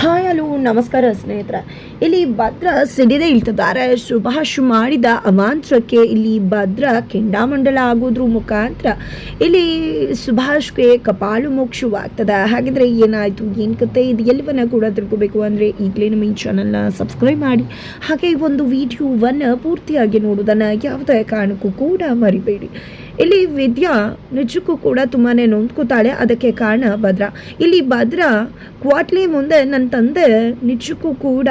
Hi, hello, ನಮಸ್ಕಾರ ಸ್ನೇಹಿತರ. ಇಲ್ಲಿ ಭದ್ರ ಸಿಡಿದೇ ಇಳ್ತಿದ್ದಾರೆ. ಶುಭಾಶು ಮಾಡಿದ ಅವಾಂತರಕ್ಕೆ ಇಲ್ಲಿ ಭದ್ರ ಕೆಂಡಾಮಂಡಲ ಆಗೋದ್ರ ಮುಖಾಂತರ ಇಲ್ಲಿ ಸುಭಾಷ್ಗೆ ಕಪಾಲು ಮೋಕ್ಷವಾಗ್ತದೆ. ಹಾಗಿದ್ರೆ ಏನಾಯಿತು? ಏನು ಕತೆ ಇದು? ಎಲ್ಲವನ್ನ ಕೂಡ ತಿಳ್ಕೊಬೇಕು ಅಂದರೆ ಈಗಲೇ ನಮ್ಮ ಈ ಚಾನಲ್ನ ಸಬ್ಸ್ಕ್ರೈಬ್ ಮಾಡಿ. ಹಾಗೆ ಒಂದು ವಿಡಿಯೋವನ್ನು ಪೂರ್ತಿಯಾಗಿ ನೋಡೋದನ್ನು ಯಾವುದೇ ಕಾರಣಕ್ಕೂ ಕೂಡ ಮರಿಬೇಡಿ. ಇಲ್ಲಿ ವಿದ್ಯಾ ನಿಜಕ್ಕೂ ಕೂಡ ತುಂಬಾ ನೊಂದ್ಕೋತಾಳೆ. ಅದಕ್ಕೆ ಕಾರಣ ಭದ್ರ. ಇಲ್ಲಿ ಭದ್ರ ಕ್ವಾಟ್ಲಿ ಮುಂದೆ ನನ್ನ ತಂದೆ ನಿಜಕ್ಕೂ ಕೂಡ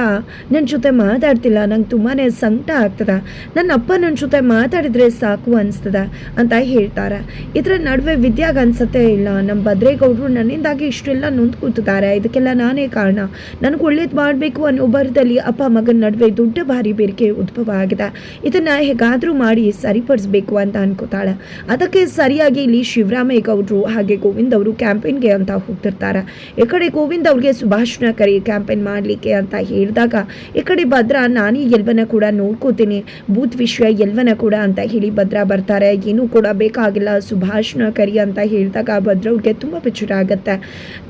ನನ್ನ ಜೊತೆ ಮಾತಾಡ್ತಿಲ್ಲ. ನಂಗೆ ತುಂಬಾ ಸಂಕಟ ಆಗ್ತದೆ. ನನ್ನ ಅಪ್ಪ ನನ್ನ ಜೊತೆ ಮಾತಾಡಿದ್ರೆ ಸಾಕು ಅನಿಸ್ತದೆ ಅಂತ ಹೇಳ್ತಾರೆ. ಇದರ ನಡುವೆ ವಿದ್ಯಾಗ ಅನ್ಸತ್ತೆ ಇಲ್ಲ. ನಮ್ಮ ಭದ್ರೇಗೌಡರು ನನ್ನಿಂದಾಗಿ ಇಷ್ಟೆಲ್ಲ ನೊಂದು ಕೂತಿದ್ದಾರೆ ಇದಕ್ಕೆಲ್ಲ ನಾನೇ ಕಾರಣ. ನನಗೆ ಒಳ್ಳೇದು ಮಾಡಬೇಕು ಅನ್ನೋ ಬರದಲ್ಲಿ ಅಪ್ಪ ಮಗನ ನಡುವೆ ದೊಡ್ಡ ಭಾರಿ ಬೇಡಿಕೆ ಉದ್ಭವ ಆಗಿದೆ. ಇದನ್ನು ಹೇಗಾದರೂ ಮಾಡಿ ಸರಿಪಡಿಸ್ಬೇಕು ಅಂತ ಅನ್ಕೋತಾಳೆ. ಅದಕ್ಕೆ ಸರಿಯಾಗಿ ಇಲ್ಲಿ ಶಿವರಾಮೇಗೌಡರು ಹಾಗೆ ಗೋವಿಂದ್ ಅವರು ಕ್ಯಾಂಪೇನ್ಗೆ ಅಂತ ಹೋಗ್ತಿರ್ತಾರೆ. ಈ ಕಡೆ ಗೋವಿಂದ್ ಅವ್ರಿಗೆ ಸುಭಾಷಣ ಕರಿ ಕ್ಯಾಂಪೇನ್ ಮಾಡಲಿಕ್ಕೆ ಅಂತ ಹೇಳಿದಾಗ, ಈ ಕಡೆ ಭದ್ರ, ನಾನೇ ಎಲ್ವನ್ನ ಕೂಡ ನೋಡ್ಕೋತೀನಿ, ಬೂತ್ ವಿಷಯ ಎಲ್ವನ್ನ ಕೂಡ ಅಂತ ಹೇಳಿ ಭದ್ರ ಬರ್ತಾರೆ. ಏನೂ ಕೂಡ ಬೇಕಾಗಿಲ್ಲ ಸುಭಾಷಣ ಕರಿ ಅಂತ ಹೇಳಿದಾಗ ಭದ್ರ ಅವ್ರಿಗೆ ತುಂಬ ಬೆಚ್ಚರ ಆಗುತ್ತೆ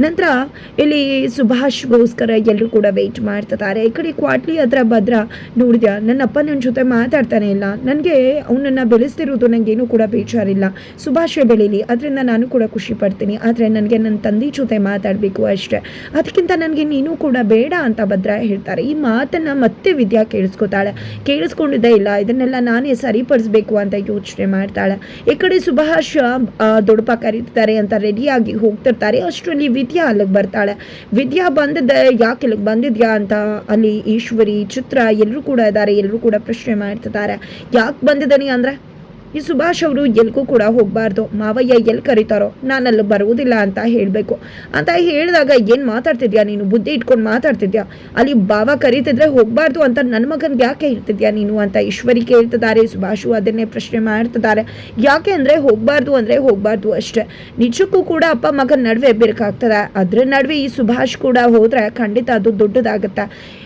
ನಂತರ ಇಲ್ಲಿ ಸುಭಾಷ್ಗೋಸ್ಕರ ಎಲ್ಲರೂ ಕೂಡ ವೆಯ್ಟ್ ಮಾಡ್ತಿದ್ದಾರೆ. ಈ ಕಡೆ ಕ್ವಾಟ್ಲಿ ಹತ್ರ ಭದ್ರ ನೋಡಿದ್ಯಾ? ನನ್ನ ಅಪ್ಪ ನನ್ನ ಜೊತೆ ಮಾತಾಡ್ತಾನೆ ಇಲ್ಲ. ನನಗೆ ಅವನನ್ನು ಬೆಳೆಸ್ತಿರೋದು ನನಗೇನು ಕೂಡ ಬೇಜಾರಿಲ್ಲ ಸುಭಾಷೆ ಬೆಳೀಲಿ, ಅದರಿಂದ ನಾನು ಕೂಡ ಖುಷಿ ಪಡ್ತೀನಿ. ಆದರೆ ನನಗೆ ನನ್ನ ತಂದೆ ಜೊತೆ ಮಾತಾಡಬೇಕು ಅಷ್ಟೇ. ಅದಕ್ಕಿಂತ ನನಗೆ ನೀನು ಕೂಡ ಬೇಡ ಅಂತ ಭದ್ರ ಹೇಳ್ತಾರೆ. ಈ ಮಾತನ್ನು ಮತ್ತೆ ವಿದ್ಯಾ ಕೇಳಿಸ್ಕೊತಾಳೆ. ಕೇಳಿಸ್ಕೊಂಡಿದ್ದೇ, ಇಲ್ಲ, ಇದನ್ನೆಲ್ಲ ನಾನೇ ಸರಿಪಡಿಸ್ಬೇಕು ಅಂತ ಯೋಚನೆ ಮಾಡ್ತಾಳೆ. ಈ ಕಡೆ ಸುಭಾಷ್ ದೊಡ್ಡಪ್ಪ ಕರೀತಾರೆ ಅಂತ ರೆಡಿಯಾಗಿ ಹೋಗ್ತಿರ್ತಾರೆ. ಅಷ್ಟರಲ್ಲಿ ವಿದ್ಯಾ ಅಲ್ಲಿಗೆ ಬರ್ತಾಳೆ. ವಿದ್ಯಾ ಬಂದದ ಯಾಕೆ ಇಲ್ಲಿಗೆ ಬಂದಿದ್ಯಾ ಅಂತ ಅಲ್ಲಿ ಈಶ್ವರಿ, ಚಿತ್ರ ಎಲ್ಲರೂ ಕೂಡ ಇದ್ದಾರೆ. ಎಲ್ಲರೂ ಕೂಡ ಪ್ರಶ್ನೆ ಮಾಡ್ತಿದ್ದಾರೆ. ಯಾಕೆ ಬಂದಿದ್ದಾನೆ ಅಂದ್ರೆ ಈ ಸುಭಾಷ್ ಅವರು ಎಲ್ಗೂ ಕೂಡ ಹೋಗಬಾರ್ದು. ಮಾವಯ್ಯ ಎಲ್ಲಿ ಕರೀತಾರೋ? ನಾನು ಅಲ್ಲಿ ಬರುವುದಿಲ್ಲ ಅಂತ ಹೇಳಬೇಕು. ಅಂತ ಹೇಳಿದಾಗ ಏನು ಮಾತಾಡ್ತಿದ್ಯಾ ನೀನು? ಬುದ್ಧಿ ಇಟ್ಕೊಂಡು ಮಾತಾಡ್ತಿದ್ಯಾ? ಅಲ್ಲಿ ಬಾವ ಕರೀತಿದ್ರೆ ಹೋಗಬಾರ್ದು ಅಂತ ನನ್ನ ಮಗನಿಗೆ ಯಾಕೆ ಹೇಳ್ತಿದ್ಯಾ ನೀನು ಅಂತ ಈಶ್ವರಿ ಕೇಳ್ತಿದ್ದಾರೆ. ಸುಭಾಷು ಅದನ್ನೇ ಪ್ರಶ್ನೆ ಮಾಡ್ತಿದ್ದಾರೆ. ಯಾಕೆ ಅಂದರೆ ಹೋಗಬಾರ್ದು ಅಂದರೆ ಹೋಗಬಾರ್ದು ಅಷ್ಟೇ. ನಿಜಕ್ಕೂ ಕೂಡ ಅಪ್ಪ ಮಗನ ನಡುವೆ ಬಿರುಕಾಗ್ತದೆ. ಅದ್ರ ನಡುವೆ ಈ ಸುಭಾಷ್ ಕೂಡ ಹೋದರೆ ಖಂಡಿತ ಅದು ದೊಡ್ಡದಾಗುತ್ತೆ?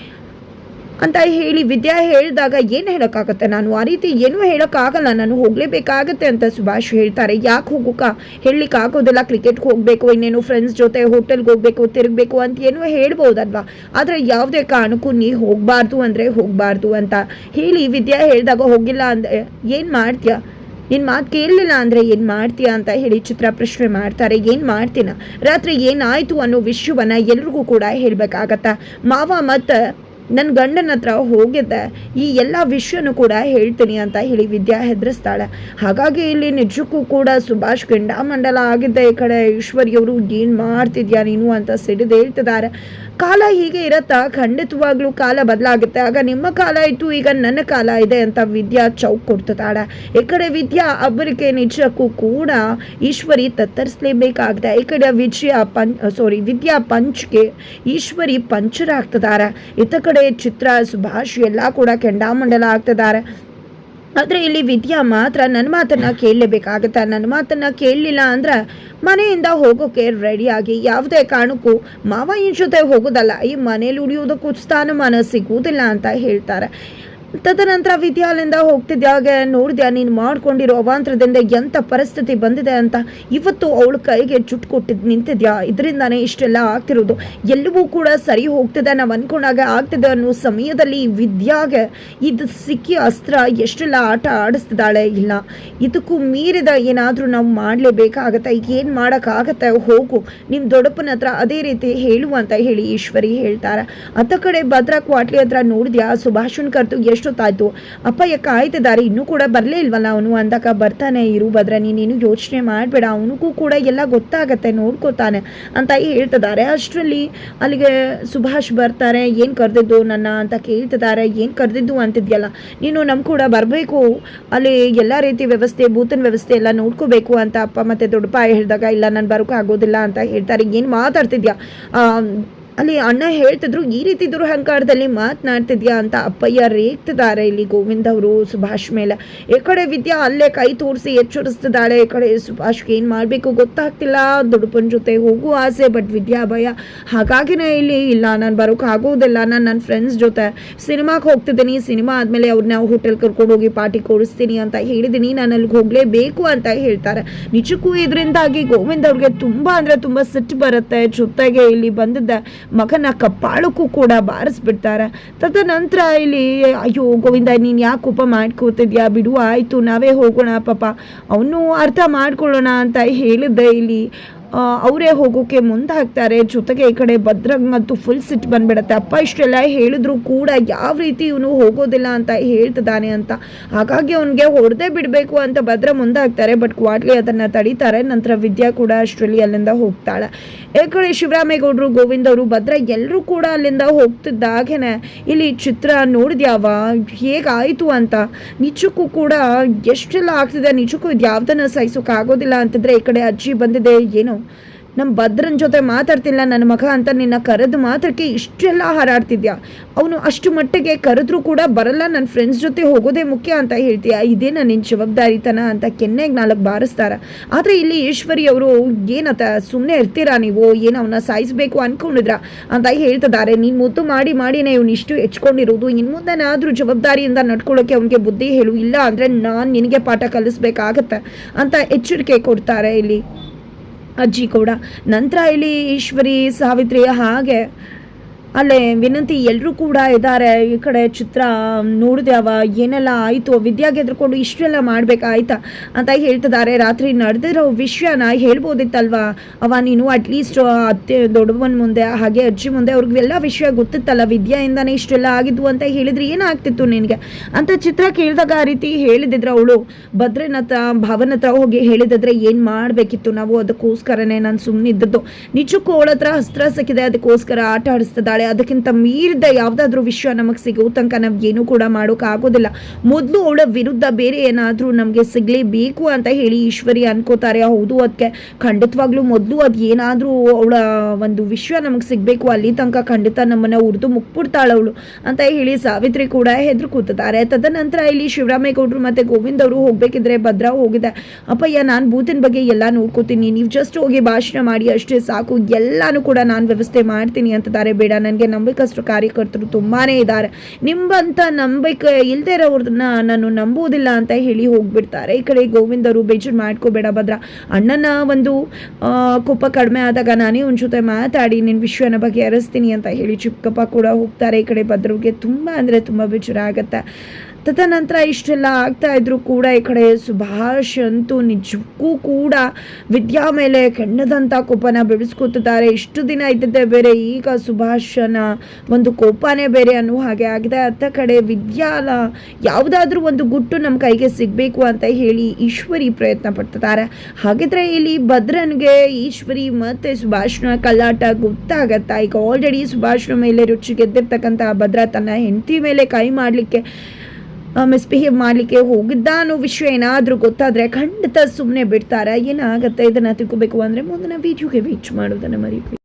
ಅಂತ ಹೇಳಿ ವಿದ್ಯಾ ಹೇಳಿದಾಗ ಏನು ಹೇಳೋಕ್ಕಾಗತ್ತೆ? ನಾನು ಆ ರೀತಿ ಏನೂ ಹೇಳೋಕ್ಕಾಗಲ್ಲ. ನಾನು ಹೋಗಲೇಬೇಕಾಗತ್ತೆ ಅಂತ ಸುಭಾಷ್ ಹೇಳ್ತಾರೆ. ಯಾಕೆ ಹೋಗುಕ್ಕ ಹೇಳಲಿಕ್ಕೆ ಆಗೋದಿಲ್ಲ ಕ್ರಿಕೆಟ್ಗೆ ಹೋಗಬೇಕು, ಇನ್ನೇನು ಫ್ರೆಂಡ್ಸ್ ಜೊತೆ ಹೋಟೆಲ್ಗೆ ಹೋಗಬೇಕು, ತಿರುಗಬೇಕು ಅಂತ ಏನೂ ಹೇಳ್ಬೋದಲ್ವಾ? ಆದರೆ ಯಾವುದೇ ಕಾರಣಕ್ಕೂ ನೀ ಹೋಗಬಾರ್ದು ಅಂದರೆ ಹೋಗಬಾರ್ದು ಅಂತ ಹೇಳಿ ವಿದ್ಯಾ ಹೇಳಿದಾಗ ಹೋಗಿಲ್ಲ ಅಂದರೆ ಏನು ಮಾಡ್ತೀಯ? ನಿನ್ನ ಮಾತು ಕೇಳಲಿಲ್ಲ ಅಂದರೆ ಏನು ಮಾಡ್ತೀಯಾ ಅಂತ ಹೇಳಿ ಚಿತ್ರ ಪ್ರಶ್ನೆ ಮಾಡ್ತಾರೆ. ಏನು ಮಾಡ್ತೀನ? ರಾತ್ರಿ ಏನಾಯಿತು ಅನ್ನೋ ವಿಷಯವನ್ನು ಎಲ್ರಿಗೂ ಕೂಡ ಹೇಳಬೇಕಾಗತ್ತಾ? ಮಾವ ಮತ್ತು ನನ್ನ ಗಂಡನ ಹತ್ರ ಹೋಗಿದ್ದೆ, ಈ ಎಲ್ಲ ವಿಷಯನೂ ಕೂಡ ಹೇಳ್ತೀನಿ ಅಂತ ಹೇಳಿ ವಿದ್ಯಾ ಹೆದರಿಸ್ತಾಳೆ. ಹಾಗಾಗಿ ಇಲ್ಲಿ ನಿಜಕ್ಕೂ ಕೂಡ ಸುಭಾಷ್ ಕೆಂಡಾಮಂಡಲ ಆಗಿದ್ದೆ ಈ ಕಡೆ. ಈಶ್ವರಿಯವರು ಏನು ಮಾಡ್ತಿದ್ಯಾ ನೀನು ಅಂತ ಸಿಡಿದು ಹೇಳ್ತಿದ್ದಾರೆ. ಕಾಲ ಹೀಗೆ ಇರತ್ತಾ? ಖಂಡಿತವಾಗ್ಲೂ ಕಾಲ ಬದಲಾಗುತ್ತೆ. ಆಗ ನಿಮ್ಮ ಕಾಲ ಇತ್ತು ಈಗ ನನ್ನ ಕಾಲ ಇದೆ ಅಂತ ವಿದ್ಯಾ ಚೌಕ್ ಕೊಡ್ತಾಳೆ ಈ ಕಡೆ ವಿದ್ಯಾ ಅಬ್ಬರಿಕೆ ನಿಜಕ್ಕೂ ಕೂಡ ಈಶ್ವರಿ ತತ್ತರಿಸಲೇಬೇಕಾಗಿದೆ. ಈ ಕಡೆ ವಿಜಯ ಪಂಚ್ ಸಾರಿ ವಿದ್ಯಾ ಪಂಚ್ಗೆ ಈಶ್ವರಿ ಪಂಚರಾಗ್ತಿದ್ದಾರೆ ಇತ್ತ ಕಡೆ ಚಿತ್ರ, ಸುಭಾಷ್ ಎಲ್ಲ ಕೂಡ ಕೆಂಡಾಮಂಡಲ ಆಗ್ತಿದ್ದಾರೆ. ಆದರೆ ಇಲ್ಲಿ ವಿದ್ಯಾ ಮಾತ್ರ ನನ್ನ ಮಾತನ್ನು ಕೇಳಲೇಬೇಕಾಗತ್ತೆ. ನನ್ನ ಮಾತನ್ನು ಕೇಳಲಿಲ್ಲ ಅಂದ್ರೆ ಮನೆಯಿಂದ ಹೋಗೋಕೆ ರೆಡಿಯಾಗಿ. ಯಾವುದೇ ಕಾರಣಕ್ಕೂ ಮಾವ ಇನ್ ಜೊತೆ ಹೋಗೋದಲ್ಲ. ಈ ಮನೇಲಿ ಉಳಿಯೋದಕ್ಕೂ ಸ್ಥಾನಮಾನ ಸಿಗುವುದಿಲ್ಲ ಅಂತ ಹೇಳ್ತಾರೆ. ತದನಂತರ ವಿದ್ಯಾಲಯದಿಂದ ಹೋಗ್ತಿದ್ದಾಗೆ ನೋಡಿದ್ಯಾ ನೀನು ಮಾಡ್ಕೊಂಡಿರೋ ಅವಾಂತರದಿಂದ ಎಂಥ ಪರಿಸ್ಥಿತಿ ಬಂದಿದೆ ಅಂತ ಇವತ್ತು ಅವಳ ಕೈಗೆ ಜುಟ್ಟು ಕೊಟ್ಟಿದ್ದು ನಿಂತಿದ್ಯಾ? ಇದರಿಂದಾನೇ ಇಷ್ಟೆಲ್ಲ ಆಗ್ತಿರೋದು. ಎಲ್ಲವೂ ಕೂಡ ಸರಿ ಹೋಗ್ತಿದೆ ನಾವು ಅನ್ಕೊಂಡಾಗ ಆಗ್ತಿದೆ ಅನ್ನೋ ಸಮಯದಲ್ಲಿ ವಿದ್ಯಾಗೆ ಇದು ಸಿಕ್ಕಿ ಅಸ್ತ್ರ ಎಷ್ಟೆಲ್ಲ ಆಟ ಆಡಿಸ್ತಿದ್ದಾಳೆ? ಇಲ್ಲ. ಇದಕ್ಕೂ ಮೀರಿದ ಏನಾದರೂ ನಾವು ಮಾಡಲೇಬೇಕಾಗತ್ತೆ? ಏನು ಮಾಡೋಕ್ಕಾಗತ್ತೆ? ಹೋಗು. ನಿಮ್ಮ ದೊಡ್ಡಪ್ಪನ ಹತ್ರ ಅದೇ ರೀತಿ ಹೇಳು ಅಂತ ಹೇಳಿ ಈಶ್ವರಿ ಹೇಳ್ತಾರೆ. ಅತ್ತ ಕಡೆ ಭದ್ರಾ ಕ್ವಾಟ್ಲಿ ಹತ್ರ ನೋಡಿದ್ಯಾ? ಸುಭಾಷನ್ ಕರೆದು ಎಷ್ಟೊತ್ತಾಯ್ತು? ಅಪ್ಪಯ್ಯಕ್ಕ ಆಯ್ತಿದ್ದಾರೆ ಇನ್ನೂ ಕೂಡ ಬರಲೇ ಇಲ್ವಲ್ಲ ಅವನು? ಅಂದಾಗ ಬರ್ತಾನೆ ಇರು ಭದ್ರ ನೀನೇನು ಯೋಚನೆ ಮಾಡಬೇಡ. ಅವನಿಗೂ ಕೂಡ ಎಲ್ಲ ಗೊತ್ತಾಗತ್ತೆ, ನೋಡ್ಕೋತಾನೆ ಅಂತ ಹೇಳ್ತಿದ್ದಾರೆ. ಅಷ್ಟರಲ್ಲಿ ಅಲ್ಲಿಗೆ ಸುಭಾಷ್ ಬರ್ತಾರೆ. ಏನು ಕರೆದಿದ್ದು ನನ್ನ ಅಂತ ಕೇಳ್ತಿದ್ದಾರೆ. ಏನು ಕರೆದಿದ್ದು ಅಂತಿದ್ಯಲ್ಲ? ನೀನು ನಮ್ಮ ಕೂಡ ಬರಬೇಕು. ಅಲ್ಲಿ ಎಲ್ಲ ರೀತಿ ವ್ಯವಸ್ಥೆ ಬೂತನ ವ್ಯವಸ್ಥೆ ಎಲ್ಲ ನೋಡ್ಕೋಬೇಕು ಅಂತ ಅಪ್ಪ ಮತ್ತು ದೊಡ್ಡಪ್ಪ ಹೇಳಿದಾಗ, ಇಲ್ಲ, ನಾನು ಬರೋಕೆ ಆಗೋದಿಲ್ಲ ಅಂತ ಹೇಳ್ತಾರೆ. ಏನು ಮಾತಾಡ್ತಿದ್ಯಾ? ಅಲ್ಲಿ ಅಣ್ಣ ಹೇಳ್ತಿದ್ರು, ಈ ರೀತಿ ದುರಹಂಕಾರದಲ್ಲಿ ಮಾತನಾಡ್ತಿದ್ಯಾ ಅಂತ ಅಪ್ಪಯ್ಯ ರೇಗ್ತಿದ್ದಾರೆ ಇಲ್ಲಿ ಗೋವಿಂದ್ ಅವರು, ಸುಭಾಷ್ ಮೇಲೆ. ಈ ಕಡೆ ವಿದ್ಯಾ ಅಲ್ಲೇ ಕೈ ತೋರಿಸಿ ಎಚ್ಚರಿಸ್ತಿದ್ದಾಳೆ. ಈ ಕಡೆ ಸುಭಾಷ್ಗೆ ಏನು ಮಾಡಬೇಕು ಗೊತ್ತಾಗ್ತಿಲ್ಲ. ದೊಡ್ಡಪ್ಪನ ಜೊತೆ ಹೋಗೋ ಆಸೆ, ಬಟ್ ವಿದ್ಯಾ ಭಯ. ಹಾಗಾಗಿನೇ ಇಲ್ಲಿ ಇಲ್ಲ. ನಾನು ಬರೋಕೆ ಆಗೋದಿಲ್ಲ. ನಾನು ನನ್ನ ಫ್ರೆಂಡ್ಸ್ ಜೊತೆ ಸಿನಿಮಾಗೆ ಹೋಗ್ತಿದ್ದೀನಿ. ಸಿನಿಮಾ ಆದಮೇಲೆ ಅವ್ರನ್ನ ಹೋಟೆಲ್ ಕರ್ಕೊಂಡು ಹೋಗಿ ಪಾರ್ಟಿ ಕೊಡಿಸ್ತೀನಿ ಅಂತ ಹೇಳಿದ್ದೀನಿ. ನಾನು ಅಲ್ಲಿಗೆ ಹೋಗಲೇಬೇಕು ಅಂತ ಹೇಳ್ತಾರೆ. ನಿಜಕ್ಕೂ ಇದರಿಂದಾಗಿ ಗೋವಿಂದ್ ಅವ್ರಿಗೆ ತುಂಬ ಅಂದರೆ ತುಂಬ ಸಿಟ್ಟು ಬರುತ್ತೆ. ಜೊತೆಗೆ ಇಲ್ಲಿ ಬಂದಿದ್ದೆ ಮಗನ ಕಪ್ಪಾಳಕ್ಕೂ ಕೂಡ ಬಾರಿಸ್ಬಿಡ್ತಾರೆ. ತದನಂತರ ಇಲ್ಲಿ, ಅಯ್ಯೋ, ಗೋವಿಂದ, ನೀನು ಯಾಕೆ ಕೋಪ ಮಾಡ್ಕೋತಿದ್ಯಾ? ಬಿಡು, ಆಯಿತು, ನಾವೇ ಹೋಗೋಣ, ಪಾಪ. ಅವನು ಅರ್ಥ ಮಾಡ್ಕೊಳ್ಳೋಣ ಅಂತ ಹೇಳಿದ್ದೆ ಇಲ್ಲಿ. ಅವರೇ ಹೋಗೋಕೆ ಮುಂದೆ ಹಾಕ್ತಾರೆ ಜೊತೆಗೆ ಈ ಕಡೆ ಭದ್ರಂಗಂತೂ ಫುಲ್ ಸಿಟ್ಟು ಬಂದ್ಬಿಡತ್ತೆ. ಅಪ್ಪ ಇಷ್ಟೆಲ್ಲ ಹೇಳಿದ್ರು ಕೂಡ ಯಾವ ರೀತಿ ಇವನು ಹೋಗೋದಿಲ್ಲ ಅಂತ ಹೇಳ್ತಿದ್ದಾನೆ ಅಂತ. ಹಾಗಾಗಿ ಅವನಿಗೆ ಹೊಡೆದೇ ಬಿಡಬೇಕು ಅಂತ ಭದ್ರ ಮುಂದೆ ಹಾಕ್ತಾರೆ ಬಟ್ ಕ್ವಾಟ್ಲಿ ಅದನ್ನು ತಡೀತಾರೆ. ನಂತರ ವಿದ್ಯಾ ಕೂಡ ಅಷ್ಟರಲ್ಲಿ ಅಲ್ಲಿಂದ ಹೋಗ್ತಾಳೆ. ಈ ಕಡೆ ಶಿವರಾಮೇಗೌಡರು, ಗೋವಿಂದ ಅವರು, ಭದ್ರ ಎಲ್ಲರೂ ಕೂಡ ಅಲ್ಲಿಂದ ಹೋಗ್ತಿದ್ದಾಗೇನೆ ಇಲ್ಲಿ ಚಿತ್ರ ನೋಡಿದ್ಯಾವ? ಹೇಗಾಯಿತು ಅಂತ. ನಿಜಕ್ಕೂ ಕೂಡ ಎಷ್ಟೆಲ್ಲ ಆಗ್ತಿದೆ. ನಿಜಕ್ಕೂ ಇದು ಯಾವ್ದನ್ನ ಸಹಿಸೋಕ್ಕಾಗೋದಿಲ್ಲ ಅಂತಂದ್ರೆ ಈ ಕಡೆ ಅಜ್ಜಿ ಬಂದಿದೆ. ಏನು ನಮ್ಮ ಭದ್ರನ ಜೊತೆ ಮಾತಾಡ್ತಿಲ್ಲ ನನ್ನ ಮಗ ಅಂತ ನಿನ್ನ ಕರೆದು ಮಾತ್ರಕ್ಕೆ ಇಷ್ಟೆಲ್ಲ ಹಾರಾಡ್ತಿದ್ಯಾ? ಅವನು ಅಷ್ಟು ಮಟ್ಟಿಗೆ ಕರೆದ್ರೂ ಕೂಡ ಬರಲ್ಲ ನನ್ನ ಫ್ರೆಂಡ್ಸ್ ಜೊತೆ ಹೋಗೋದೇ ಮುಖ್ಯ ಅಂತ ಹೇಳ್ತೀಯ? ನಾನು ನಿನ್ನ ಜವಾಬ್ದಾರಿತನ ಅಂತ ಕೆನ್ನೆಗೆ ನಾಲ್ಕು ಬಾರಿಸ್ತಾರ. ಆದರೆ ಇಲ್ಲಿ ಈಶ್ವರಿ ಅವರು ಏನತ್ತ ಸುಮ್ಮನೆ ಇರ್ತೀರಾ ನೀವು? ಏನು ಅವನ್ನ ಸಾಯಿಸ್ಬೇಕು ಅನ್ಕೊಂಡಿದ್ರ? ಅಂತ ಹೇಳ್ತಿದ್ದಾರೆ. ನೀನು ಮುದ್ದು ಮಾಡಿ ಮಾಡಿನೇ ಇವನು ಇಷ್ಟು ಹೆಚ್ಕೊಂಡಿರೋದು. ಇನ್ನು ಮುಂದೆನಾದರೂ ಜವಾಬ್ದಾರಿಯಿಂದ ನಡ್ಕೊಳ್ಳೋಕೆ ಅವನಿಗೆ ಬುದ್ಧಿ ಹೇಳು. ಇಲ್ಲ ಅಂದರೆ ನಾನು ನಿನಗೆ ಪಾಠ ಕಲಿಸ್ಬೇಕಾಗತ್ತೆ ಅಂತ ಎಚ್ಚರಿಕೆ ಕೊಡ್ತಾರೆ ಇಲ್ಲಿ. ಅಜ್ಜಿ ಕೂಡ. ನಂತರ ಇಲ್ಲಿ ಈಶ್ವರಿ ಸಾವಿತ್ರಿ ಹಾಗೆ ಅಲ್ಲೇ ವಿನಂತಿ ಎಲ್ಲರೂ ಕೂಡ ಇದ್ದಾರೆ. ಈ ಕಡೆ ಚಿತ್ರ ನೋಡಿದ್ಯಾವ ಏನೆಲ್ಲ ಆಯಿತು, ವಿದ್ಯಾಗೆ ಎದ್ರುಕೊಂಡು ಇಷ್ಟೆಲ್ಲ ಮಾಡ್ಬೇಕಾಯ್ತಾ ಅಂತ ಹೇಳ್ತಿದ್ದಾರೆ. ರಾತ್ರಿ ನಡೆದಿರೋ ವಿಷಯನ ಹೇಳ್ಬೋದಿತ್ತಲ್ವಾ? ಅವ, ನೀನು ಅಟ್ಲೀಸ್ಟ್ ಅತ್ತೆ, ದೊಡ್ಡವನ ಮುಂದೆ, ಹಾಗೆ ಅಜ್ಜಿ ಮುಂದೆ, ಅವ್ರಿಗೆಲ್ಲ ವಿಷಯ ಗೊತ್ತಿತ್ತಲ್ಲ, ವಿದ್ಯಾಯಿಂದನೇ ಇಷ್ಟೆಲ್ಲ ಆಗಿದ್ವು ಅಂತ ಹೇಳಿದ್ರೆ ಏನಾಗ್ತಿತ್ತು ನಿನಗೆ? ಅಂತ ಚಿತ್ರ ಕೇಳಿದಾಗ ಆ ರೀತಿ ಹೇಳಿದಿದ್ರೆ ಅವಳು. ಭದ್ರನ ಹತ್ರ ಭಾವನ ಹತ್ರ ಹೋಗಿ ಹೇಳಿದಿದ್ರೆ ಏನು ಮಾಡಬೇಕಿತ್ತು ನಾವು? ಅದಕ್ಕೋಸ್ಕರನೇ ನಾನು ಸುಮ್ಮನಿದ್ದದ್ದು ನಿಜಕ್ಕೂ ಅವಳ ಹತ್ರ ಹಸ್ತ್ರ ಸಿಕ್ಕಿದೆ, ಅದಕ್ಕೋಸ್ಕರ ಆಟ ಅದಕ್ಕಿಂತ ಮೀರಿದ ಯಾವುದಾದ್ರೂ ವಿಷಯ ನಮಗೆ ಸಿಗೋ ತನಕ ನಾವು ಏನೂ ಕೂಡ ಮಾಡೋಕ್ಕಾಗೋದಿಲ್ಲ ಮೊದಲು ಅವಳ ವಿರುದ್ಧ ಬೇರೆ ಏನಾದರೂ ನಮಗೆ ಸಿಗಲೇಬೇಕು ಅಂತ ಹೇಳಿ ಈಶ್ವರಿ ಅನ್ಕೋತಾರೆ. ಹೌದು ಅದಕ್ಕೆ ಖಂಡಿತವಾಗ್ಲೂ ಮೊದಲು ಅದು ಏನಾದರೂ ಅವಳ ಒಂದು ವಿಷಯ ನಮಗೆ ಸಿಗಬೇಕು, ಅಲ್ಲಿ ತನಕ ಖಂಡಿತ ನಮ್ಮನ್ನ ಉರಿದು ಮುಕ್ಬಿಡ್ತಾಳೆ ಅವಳು ಅಂತ ಹೇಳಿ ಸಾವಿತ್ರಿ ಕೂಡ ಹೆದ್ರು ಕೂತಿದ್ದಾರೆ. ತದನಂತರ ಇಲ್ಲಿ ಶಿವರಾಮೇಗೌಡರು ಮತ್ತು ಗೋವಿಂದ್ ಅವರು ಹೋಗ್ಬೇಕಿದ್ರೆ ಭದ್ರಾ ಹೋಗಿದೆ. ಅಪ್ಪಯ್ಯ, ನಾನು ಬೂತಿನ ಬಗ್ಗೆ ಎಲ್ಲ ನೋಡ್ಕೋತೀನಿ. ನೀವು ಜಸ್ಟ್ ಹೋಗಿ ಭಾಷಣ ಮಾಡಿ, ಅಷ್ಟೇ ಸಾಕು. ಎಲ್ಲಾನು ಕೂಡ ನಾನು ವ್ಯವಸ್ಥೆ ಮಾಡ್ತೀನಿ ಅಂತಿದ್ದಾರೆ. ಬೇಡ ನನಗೆ ನಂಬಿಕಷ್ಟು ಕಾರ್ಯಕರ್ತರು ತುಂಬಾ ಇದ್ದಾರೆ. ನಿಂಬಂತ ನಂಬಿಕೆ ಇಲ್ಲದೆ ಇರೋರನ್ನ ನಾನು ನಂಬುವುದಿಲ್ಲ ಅಂತ ಹೇಳಿ ಹೋಗ್ಬಿಡ್ತಾರೆ. ಈ ಕಡೆ ಗೋವಿಂದರು ಬೇಜಾರು ಮಾಡ್ಕೋಬೇಡ ಭದ್ರ. ಅಣ್ಣನ ಒಂದು ಕೋಪ ಕಡಿಮೆ ಆದಾಗ ನಾನೇ ಒಂದು ಜೊತೆ ಮಾತಾಡಿ ನಿನ್ನ ವಿಷಯನ ಬಗ್ಗೆ ಹರಿಸ್ತೀನಿ ಅಂತ ಹೇಳಿ ಚಿಕ್ಕಪ್ಪ ಕೂಡ ಹೋಗ್ತಾರೆ ಈ ಕಡೆ ಭದ್ರಿಗೆ ತುಂಬ ಅಂದರೆ ತುಂಬ ಬೇಜಾರ ಆಗತ್ತೆ ತದನಂತರ ಇಷ್ಟೆಲ್ಲ ಆಗ್ತಾ ಇದ್ರು ಕೂಡ ಈ ಕಡೆ ಸುಭಾಷ್ ಅಂತೂ ನಿಜಕ್ಕೂ ಕೂಡ ವಿದ್ಯಾ ಮೇಲೆ ಕೆಣ್ಣದಂಥ ಕೋಪನ ಬೆಳೆಸ್ಕೊತಿದ್ದಾರೆ. ಇಷ್ಟು ದಿನ ಇದ್ದದ್ದೇ ಬೇರೆ, ಈಗ ಸುಭಾಷನ ಒಂದು ಕೋಪನೇ ಬೇರೆ ಅನ್ನುವ ಹಾಗೆ ಆಗಿದೆ. ಅತ್ತ ಕಡೆ ವಿದ್ಯಾಲ ಯಾವುದಾದ್ರೂ ಒಂದು ಗುಟ್ಟು ನಮ್ಮ ಕೈಗೆ ಸಿಗಬೇಕು ಅಂತ ಹೇಳಿ ಈಶ್ವರಿ ಪ್ರಯತ್ನ ಪಡ್ತಿದ್ದಾರೆ. ಹಾಗಿದ್ರೆ ಇಲ್ಲಿ ಭದ್ರನ್ಗೆ ಈಶ್ವರಿ ಮತ್ತೆ ಸುಭಾಷ್ನ ಕಲ್ಲಾಟ ಗೊತ್ತಾಗತ್ತಾ? ಈಗ ಆಲ್ರೆಡಿ ಸುಭಾಷ್ನ ಮೇಲೆ ರುಚಿ ಗೆದ್ದಿರ್ತಕ್ಕಂಥ ಭದ್ರ ತನ್ನ ಹೆಂಡತಿ ಮೇಲೆ ಕೈ ಮಾಡಲಿಕ್ಕೆ ಮಿಸ್ಬಿಹೇವ್ ಮಾಡಲಿಕ್ಕೆ ಹೋಗಿದ್ದ ಅನ್ನೋ ವಿಷಯ ಏನಾದರೂ ಗೊತ್ತಾದರೆ ಖಂಡಿತ ಸುಮ್ಮನೆ ಬಿಡ್ತಾರೆ. ಏನಾಗುತ್ತೆ ಇದನ್ನು ತಿಳ್ಕೊಬೇಕು ಅಂದರೆ ಮುಂದಿನ ವೀಡಿಯೋಗೆ ವೀಚ್ ಮಾಡೋದನ್ನು ಮರಿಬೇಡಿ.